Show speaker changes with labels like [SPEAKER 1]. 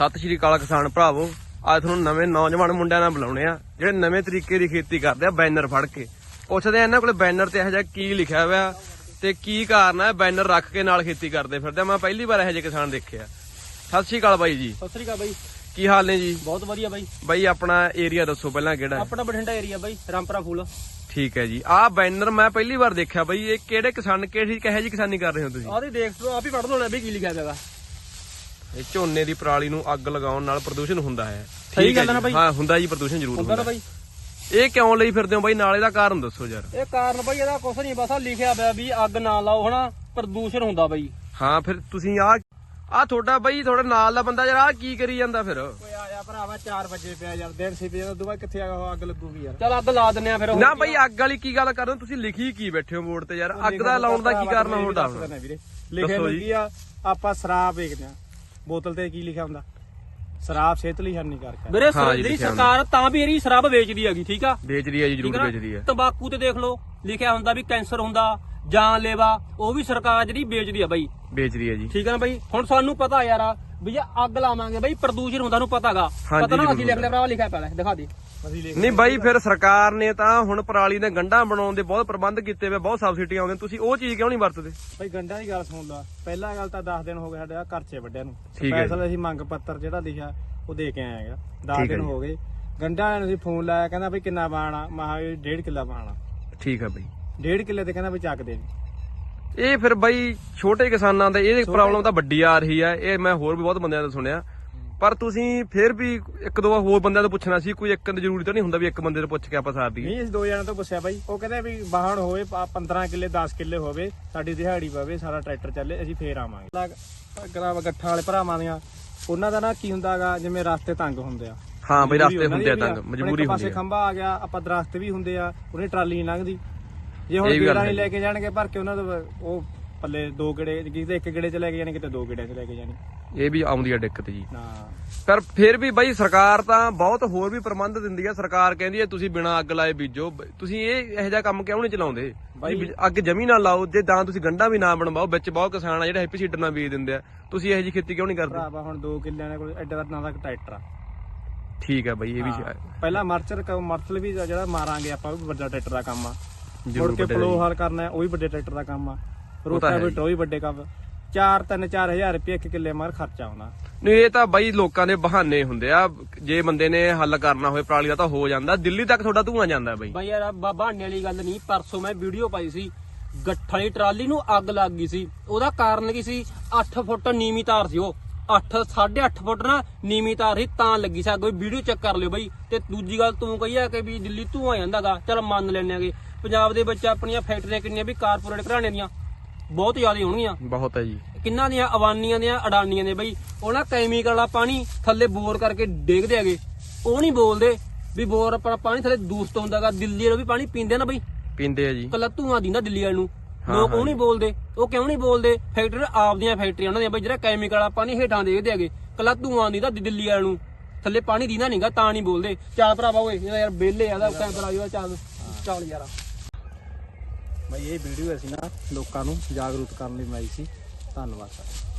[SPEAKER 1] ਸਤਿ ਸ਼੍ਰੀ ਅਕਾਲ ਕਿਸਾਨ ਭਰਾਵੋ। ਅੱਜ ਤੁਹਾਨੂੰ ਨਵੇਂ ਨੌਜਵਾਨ ਮੁੰਡਿਆਂ ਨਾਲ ਬੁਲਾਉਣੇ ਆ ਜਿਹੜੇ ਨਵੇਂ ਤਰੀਕੇ ਦੀ ਖੇਤੀ ਕਰਦੇ ਆ ਬੈਨਰ ਫੜ ਕੇ। ਪੁੱਛਦੇ ਆ ਇਹਨਾਂ ਕੋਲੇ ਬੈਨਰ ਤੇ ਇਹੋ ਜਿਹਾ ਕੀ ਲਿਖਿਆ ਹੋਇਆ ਤੇ ਕੀ ਕਾਰਨ ਹੈ ਬੈਨਰ ਰੱਖ ਕੇ ਨਾਲ ਖੇਤੀ ਕਰਦੇ ਫਿਰਦੇ। ਮੈਂ ਪਹਿਲੀ ਵਾਰ ਇਹੋ ਜਿਹੇ ਕਿਸਾਨ ਦੇਖਿਆ। ਸਤਿ ਸ਼੍ਰੀ ਅਕਾਲ ਬਾਈ ਜੀ।
[SPEAKER 2] ਸਤਿ ਸ੍ਰੀ ਅਕਾਲ ਬਾਈ।
[SPEAKER 1] ਕੀ ਹਾਲ ਨੇ ਜੀ?
[SPEAKER 2] ਬਹੁਤ ਵਧੀਆ ਬਾਈ।
[SPEAKER 1] ਬਾਈ ਆਪਣਾ ਏਰੀਆ ਦੱਸੋ ਪਹਿਲਾਂ ਕਿਹੜਾ
[SPEAKER 2] ਆਪਣਾ ਬਠਿੰਡਾ ਏਰੀਆ ਬਾਈ ਰਾਮਪੁਰਾ ਫੂਲ।
[SPEAKER 1] ਠੀਕ ਹੈ ਜੀ। ਆਹ ਬੈਨਰ ਮੈਂ ਪਹਿਲੀ ਵਾਰ ਦੇਖਿਆ ਬਾਈ ਇਹ ਕਿਹੜੇ ਕਿਸਾਨ ਕਿਹੜੀ ਕਿਹੋ ਜੀ ਕਿਸਾਨੀ ਕਰ ਰਹੇ ਹੋ ਤੁਸੀਂ?
[SPEAKER 2] ਆਹ ਦੇਖ ਲਓ ਆਪ ਹੀ ਪੜ੍ਹ ਲਓ ਵੀ ਕੀ ਲਿਖਿਆ ਹੈਗਾ
[SPEAKER 1] ਇਹ ਝੋਨੇ ਦੀ ਪਰਾਲੀ ਨੂੰ ਅੱਗ ਲਗਾਉਣ ਨਾਲ ਪ੍ਰਦੂਸ਼ਣ ਹੁੰਦਾ ਹੈ।
[SPEAKER 2] ਸਹੀ
[SPEAKER 1] ਠੀਕ ਹੈ
[SPEAKER 2] ਗੱਲ ਹੈ ਨਾ। ਬਾਈ?
[SPEAKER 1] ਹਾਂ ਹੁੰਦਾ ਜੀ ਪ੍ਰਦੂਸ਼ਣ ਜ਼ਰੂਰ
[SPEAKER 2] ਹੁੰਦਾ ਨਾ ਬਾਈ।
[SPEAKER 1] ਇਹ ਕਿਉਂ ਲਈ ਫਿਰਦੇ ਹੋ ਬਾਈ? ਨਾਲ ਇਹਦਾ ਕਾਰਨ ਦੱਸੋ ਯਾਰ।
[SPEAKER 2] ਇਹ ਕਾਰਨ ਬਾਈ ਇਹਦਾ ਕੁਛ ਨਹੀਂ ਬਸ ਆਹ ਲਿਖਿਆ ਪਿਆ ਵੀ ਅੱਗ ਨਾ ਲਾਓ ਹਨਾ? ਪ੍ਰਦੂਸ਼ਣ ਹੁੰਦਾ ਬਾਈ।
[SPEAKER 1] ਹਾਂ ਫਿਰ ਤੁਸੀਂ ਆ ਆ ਤੁਹਾਡਾ ਬਾਈ ਤੁਹਾਡੇ ਨਾਲ ਦਾ ਬੰਦਾ ਯਾਰ ਆ ਕੀ ਕਰੀ ਜਾਂਦਾ ਫਿਰ?
[SPEAKER 2] ਓਏ ਆਇਆ ਭਰਾਵਾ 4 ਵਜੇ ਪਿਆ ਯਾਰ ਦਿਨ ਸੀ ਪਿਆ ਦੁਬਾਰਾ ਕਿੱਥੇ ਆ ਅੱਗ ਲੱਗੂਗੀ ਯਾਰ। ਚਲ ਅੱਗ ਲਾ ਦਿੰਨੇ ਆ ਫਿਰ
[SPEAKER 1] ਨਾ ਬਾਈ ਅੱਗ ਵਾਲੀ ਕੀ ਗੱਲ ਕਰਦੇ? ਹੋ ਤੁਸੀਂ ਲਿਖੀ ਕੀ ਬੈਠੇ ਹੋ ਬੋਰਡ ਤੇ ਯਾਰ? ਅੱਗ ਦਾ ਲਾਉਣ ਦਾ ਕੀ ਕਾਰਨ ਹੁੰਦਾ
[SPEAKER 3] ਲਿਖਿਆ
[SPEAKER 1] ਦੱਸੋ ਜੀ।
[SPEAKER 3] ਲੱਗੀ ਆ ਆਪਾਂ ਸ਼ਰਾਬ ਵੇਚਦੇ ਆ। ਬੋਤਲ ਤੇ ਕੀ ਲਿਖਿਆ ਹੁੰਦਾ? ਸ਼ਰਾਬ ਸਿਹਤ ਲਈ ਹਾਨੀਕਾਰਕ ਹੈ।
[SPEAKER 2] ਵੀਰੇ ਸਰ-
[SPEAKER 1] ਜੀ,
[SPEAKER 2] ਜਿਹੜੀ
[SPEAKER 1] ਲਿਖਿਆ
[SPEAKER 2] ਸਰਕਾਰ ਤਾਂ ਵੀ ਇਹਦੀ ਸ਼ਰਾਬ ਵੇਚਦੀ ਹੈਗੀ ਠੀਕ ਆ?
[SPEAKER 1] ਵੇਚ ਰਹੀ ਹੈ ਜੀ
[SPEAKER 2] ਠੀਕ
[SPEAKER 1] ਜ਼ਰੂਰ
[SPEAKER 2] ਆ
[SPEAKER 1] ਵੇਚ ਰਹੀ? ਹੈ।
[SPEAKER 2] ਤੰਬਾਕੂ ਤੇ ਦੇਖ ਲਓ ਲਿਖਿਆ ਹੁੰਦਾ ਵੀ ਕੈਂਸਰ ਹੁੰਦਾ ਜਾਨ ਲੈਵਾ ਉਹ ਵੀ ਸਰਕਾਰ ਜਿਹੜੀ ਵੇਚਦੀ ਆ ਬਾਈ।
[SPEAKER 1] ਵੇਚ ਰਹੀ ਹੈ ਜੀ।
[SPEAKER 2] ਠੀਕ ਨਾ ਬਾਈ? ਹੁਣ ਸਾਨੂੰ ਪਤਾ ਯਾਰ ਆ ਵੀ ਜੇ ਅੱਗ ਲਾਵਾਂਗੇ ਬਾਈ ਪ੍ਰਦੂਸ਼ਣ ਹੁੰਦਾ ਨੂੰ ਪਤਾਗਾ।
[SPEAKER 1] ਹਾਂਜੀ,
[SPEAKER 2] ਪਤਾ ਨਾ
[SPEAKER 1] ਜ਼ਰੂਰ
[SPEAKER 2] ਅਸੀਂ ਲਿਖ ਲਿਆ ਭਰਾਵਾ ਲਿਖਿਆ ਪਿਆ ਲੈ ਦਿਖਾ ਦੇ।
[SPEAKER 1] ਨਹੀਂ ਬਾਈ ਫਿਰ ਸਰਕਾਰ ਨੇ ਤਾਂ ਹੁਣ ਪਰਾਲੀ ਦੇ ਗੰਢਾਂ ਬਣਾਉਣ ਦੇ ਬਹੁਤ ਪ੍ਰਬੰਧ ਕੀਤੇ ਹੋਏ ਬਹੁਤ ਸਬਸਿਡੀਆਂ ਆਉਂਦੀਆਂ ਤੁਸੀਂ ਉਹ ਚੀਜ਼ ਕਿਉਂ ਨਹੀਂ ਵਰਤਦੇ?
[SPEAKER 3] ਭਾਈ ਗੰਡਾਂ ਦੀ ਗੱਲ ਸੁਣ ਲਾ। ਪਹਿਲਾ ਗੱਲ ਤਾਂ 10 ਦਿਨ ਹੋ ਗਏ ਸਾਡੇ ਆ ਖਰਚੇ ਵੱਡਿਆਂ ਨੂੰ।
[SPEAKER 1] ਠੀਕ ਹੈ
[SPEAKER 3] ਸਪੈਸ਼ਲ ਅਸੀਂ ਮੰਗ ਪੱਤਰ ਜਿਹੜਾ ਲਿਖਿਆ ਉਹ ਦੇ ਕੇ ਆਏ ਹੈਗਾ 10
[SPEAKER 1] ਠੀਕ ਹੈ
[SPEAKER 3] ਦਿਨ
[SPEAKER 1] ਜੀ।
[SPEAKER 3] ਹੋ ਗਏ। ਗੰਡਾਂ ਨੂੰ ਅਸੀਂ ਫੋਨ ਲਾਇਆ ਕਹਿੰਦਾ ਵੀ ਕਿੰਨਾ ਬਾਣਾ ਮਹਾ ਵੀ 1.5 ਕਿੱਲਾ ਬਾਣਾ
[SPEAKER 1] ਠੀਕ ਹੈ ਬਾਈ।
[SPEAKER 3] 1.5 ਕਿੱਲੇ ਤੇ ਕਹਿੰਦਾ ਵੀ ਚੱਕ ਦੇ।
[SPEAKER 1] ਇਹ ਫਿਰ ਬਾਈ ਛੋਟੇ ਕਿਸਾਨਾਂ ਦਾ ਇਹ ਪ੍ਰੋਬਲਮ ਤਾਂ ਵੱਡੀ ਆ ਰਹੀ ਹੈ ਇਹ ਮੈਂ ਹੋਰ ਵੀ ਬਹੁਤ ਬੰਦਿਆਂ ਤੋਂ ਸੁਣਿਆ। ਪਰ ਤੁਸੀਂ ਫਿਰ ਵੀ ਇੱਕ ਦੋ ਹੋਰ ਬੰਦਿਆਂ ਤੋਂ ਪੁੱਛਣਾ ਸੀ ਕੋਈ ਇੱਕ ਦੀ ਜ਼ਰੂਰੀ ਤਾਂ ਨਹੀਂ ਹੁੰਦਾ ਵੀ ਇੱਕ ਬੰਦੇ ਤੋਂ ਪੁੱਛ ਕੇ ਆਪਾਂ ਸਾਰ ਦਈਏ।
[SPEAKER 3] ਨਹੀਂ ਅਸੀਂ ਦੋ ਜਣਾਂ ਤੋਂ ਪੁੱਛਿਆ ਬਾਈ। ਉਹ ਕਹਿੰਦੇ ਵੀ ਬਾਹਣ ਹੋਵੇ ਪ- 15 ਕਿੱਲੇ 10 ਕਿੱਲੇ ਹੋਵੇ ਸਾਡੀ ਦਿਹਾੜੀ ਪਵੇ ਸਾਰਾ ਟਰੈਕਟਰ ਚੱਲੇ ਅਸੀਂ ਫੇਰ ਆਵਾਂਗੇ। ਗਰਾ ਗੱਠਾਂ ਵਾਲੇ ਭਰਾਵਾਂ ਦੀਆਂ ਉਹਨਾਂ ਦਾ ਨਾ ਕੀ ਹੁੰਦਾਗਾ ਜਿਵੇਂ ਰਸਤੇ ਤੰਗ ਹੁੰਦੇ ਆ।
[SPEAKER 1] ਹਾਂ ਬਈ ਰਸਤੇ ਹੁੰਦੇ ਆ
[SPEAKER 3] ਦੀ
[SPEAKER 1] ਤੰਗ ਮਜਬੂਰੀ ਹੁੰਦੀ
[SPEAKER 3] ਪਾਸੇ
[SPEAKER 1] ਹੈ
[SPEAKER 3] ਖੰਭਾ ਆ ਗਿਆ ਆਪਾਂ ਦਰਖਤ ਵੀ ਹੁੰਦੇ ਆ ਉਹਨੇ ਟਰਾਲੀ ਨਹੀਂ ਲੰਘਦੀ। ਜੇ ਹੁਣ ਗੇੜਾ। ਨਹੀਂ ਲੈ ਕੇ ਜਾਣਗੇ ਭਰ ਕੇ ਉਹਨਾਂ ਦਾ ਉਹ ਪੱਲੇ ਦੋ ਗੇੜੇ ਕਿਤੇ ਇੱਕ ਗੇੜੇ ਚ ਲੈ ਕੇ ਜਾਣੀ ਕਿਤੇ ਦੋ ਗੇੜੇ ਚ ਲੈ ਕੇ ਜਾਣੀ।
[SPEAKER 1] ਇਹ ਵੀ ਆਉਂਦੀ ਆ ਦਿੱਕਤ ਜੀ।
[SPEAKER 3] ਨਾ
[SPEAKER 1] ਪਰ ਫਿਰ ਵੀ ਬਾਈ ਸਰਕਾਰ ਤਾਂ ਬਹੁਤ ਹੋਰ ਵੀ ਪ੍ਰਬੰਧ ਦਿੰਦੀ ਆ। ਸਰਕਾਰ ਕਹਿੰਦੀ ਹੈ ਤੁਸੀਂ ਬਿਨਾਂ ਅੱਗ ਲਾਏ ਬੀਜੋ। ਤੁਸੀਂ ਇਹ ਇਹੋ ਜਿਹਾ ਕੰਮ ਕਿਉਂ ਨਹੀਂ ਚਲਾਉਂਦੇ?
[SPEAKER 3] ਬਾਈ-
[SPEAKER 1] ਅੱਗ ਜਮੀ ਨਾ ਲਾਓ ਜੇ ਤਾਂ ਤੁਸੀਂ ਗੰਡਾ ਵੀ ਨਾ ਬਣਵਾਓ ਵਿੱਚ ਬਹੁਤ ਕਿਸਾਨ ਆ ਜਿਹੜੇ ਹੈਪੀ ਸੀਡਰ ਨਾਲ ਬੀਜ ਦਿੰਦੇ ਆ। ਤੁਸੀਂ ਇਹੋ ਜਿਹੀ ਖੇਤੀ ਕਿਉਂ ਨਹੀਂ ਕਰਦੇ?
[SPEAKER 3] ਭਰਾਵਾ ਹੁਣ ਦੋ ਕਿੱਲਿਆਂ ਦੇ ਕੋਲ ਐਡਾ ਨਾਂ ਦਾ ਟਰੈਕਟਰ ਆ।
[SPEAKER 1] ਠੀਕ ਹੈ ਬਾਈ ਇਹ ਵੀ।
[SPEAKER 3] ਪਹਿਲਾਂ ਮਰਚਰ ਮਰਚਲ ਵੀ ਜਿਹੜਾ ਮਾਰਾਂਗੇ ਆਪਾਂ ਵੀ ਵੱਡਾ ਟਰੈਕਟਰ ਦਾ ਕੰਮ ਆ। ਮੁੜ ਕੇ
[SPEAKER 1] ਦਾ
[SPEAKER 3] ਹਾਲ ਕਰਨਾ ਉਹ ਵੀ ਵੱਡੇ ਟਰੈਕਟਰ ਦਾ ਕੰਮ ਆ। ਰੋਟਾਵੇਟਰ ਉਹ ਵੀ ਵੱਡੇ ਕੰਮ। 4 3 4000 ਰੁਪਏ ਇੱਕ ਕਿੱਲੇ ਮਰ ਖਰਚਾ ਆਉਣਾ
[SPEAKER 1] ਨਹੀਂ ਇਹ ਤਾਂ ਬਾਈ ਲੋਕਾਂ ਦੇ ਬਹਾਨੇ ਹੁੰਦੇ ਆ। ਜੇ ਬੰਦੇ ਨੇ ਹੱਲ ਕਰਨਾ ਹੋਵੇ ਪਰਾਲੀ ਦਾ ਤਾਂ ਹੋ ਜਾਂਦਾ। ਦਿੱਲੀ ਤੱਕ ਤੁਹਾਡਾ ਧੂਆਂ ਜਾਂਦਾ ਬਾਈ।
[SPEAKER 2] ਬਾਈ ਯਾਰ ਬਾਬਾ ਹਾਨੇ ਵਾਲੀ ਗੱਲ ਨਹੀਂ। ਪਰਸੋਂ ਮੈਂ ਵੀਡੀਓ ਪਾਈ ਸੀ। ਗੱਠਾਂ ਵਾਲੀ ਟਰਾਲੀ ਨੂੰ ਅੱਗ ਲੱਗ ਗਈ ਸੀ। ਉਹਦਾ ਕਾਰਨ ਕੀ ਸੀ? 8 ਫੁੱਟ ਨੀਵੀਂ ਤਾਰ ਸੀ ਉਹ। 8 8.5 ਫੁੱਟ ਨਾ ਨੀਵੀਂ ਤਾਰ ਸੀ ਤਾਂ ਲੱਗੀ ਸੀ ਅੱਗ। ਉਹ ਵੀਡੀਓ ਚੈੱਕ ਕਰ ਲਿਓ ਬਾਈ। ਤੇ ਦੂਜੀ ਗੱਲ ਤੂੰ ਕਹੀ ਆ ਕਿ ਵੀ ਦਿੱਲੀ ਧੂਆਂ ਜਾਂਦਾਗਾ ਚਲ ਮੰਨ ਲੈਣੇ ਆਗੇ। ਪੰਜਾਬ ਦੇ ਵਿੱਚ ਆਪਣੀਆਂ ਫੈਕਟਰੀਆਂ ਕਿੰਨੀਆਂ ਵੀ ਕਾਰਪੋਰੇਟ ਘਰਾਣੇ ਦੀਆਂ। ਬਹੁਤ ਜ਼ਿਆਦਾ ਹੋਣਗੀਆਂ।
[SPEAKER 1] ਬਹੁਤ ਹੈ ਜੀ।
[SPEAKER 2] ਕਿੰਨਾਂ ਦੀਆਂ? ਅਵਾਨੀਆਂ ਦੀਆਂ ਅਡਾਨੀਆਂ ਦੇ ਬਈ ਉਹਨਾਂ ਕੈਮੀਕਲ ਵਾਲਾ ਪਾਣੀ ਥੱਲੇ ਬੋਰ ਕਰਕੇ ਡੇਗਦੇ ਹੈਗੇ। ਉਹ ਨਹੀਂ ਬੋਲਦੇ ਵੀ ਬੋਰ ਆਪਣਾ ਪਾਣੀ ਥੱਲੇ ਦੂਸ਼ਤ ਹੁੰਦਾਗਾ ਦਿੱਲੀ ਵਾਲੇ ਵੀ ਪਾਣੀ ਪੀਂਦੇ ਨਾ ਬਈ।
[SPEAKER 1] ਪੀਂਦੇ ਆ ਜੀ।
[SPEAKER 2] ਕੱਲਾ ਧੂਆਂ ਦਿੰਦਾ ਦਿੱਲੀ ਵਾਲੇ ਨੂੰ। ਲੋਕ ਉਹ ਨਹੀਂ ਬੋਲਦੇ। ਉਹ ਕਿਉਂ ਨਹੀਂ ਬੋਲਦੇ? ਫੈਕਟਰੀ ਆਪਦੀਆਂ ਫੈਕਟਰੀਆਂ ਉਹਨਾਂ ਦੀਆਂ ਬਈ ਜਿਹੜਾ ਕੈਮੀਕਲ ਵਾਲਾ ਪਾਣੀ ਹੇਠਾਂ ਦੇਖਦੇ ਹੈਗੇ। ਕੱਲਾ ਧੂਆਂ ਦਿੰਦਾ ਦਿੱਲੀ ਵਾਲੇ ਨੂੰ। ਥੱਲੇ ਪਾਣੀ ਦਿੰਦਾ ਨਹੀਂਗਾ ਤਾਂ ਨਹੀਂ ਬੋਲਦੇ। ਚੱਲ ਭਰਾਵਾ ਓਏ ਇਹਦਾ ਯਾਰ ਬੇਲੇ ਆਦਾ ਕੈਮਰਾ ਆਇਓ ਚੱਲ। ਚੱਲ ਯਾਰ।
[SPEAKER 3] ਬਈ ਇਹ ਵੀਡੀਓ ਅਸੀਂ ਨਾ ਲੋਕਾਂ ਨੂੰ ਜਾਗਰੂਕ ਕਰਨ ਲਈ ਬਣਾਈ ਸੀ। ਧੰਨਵਾਦ ਸਰ।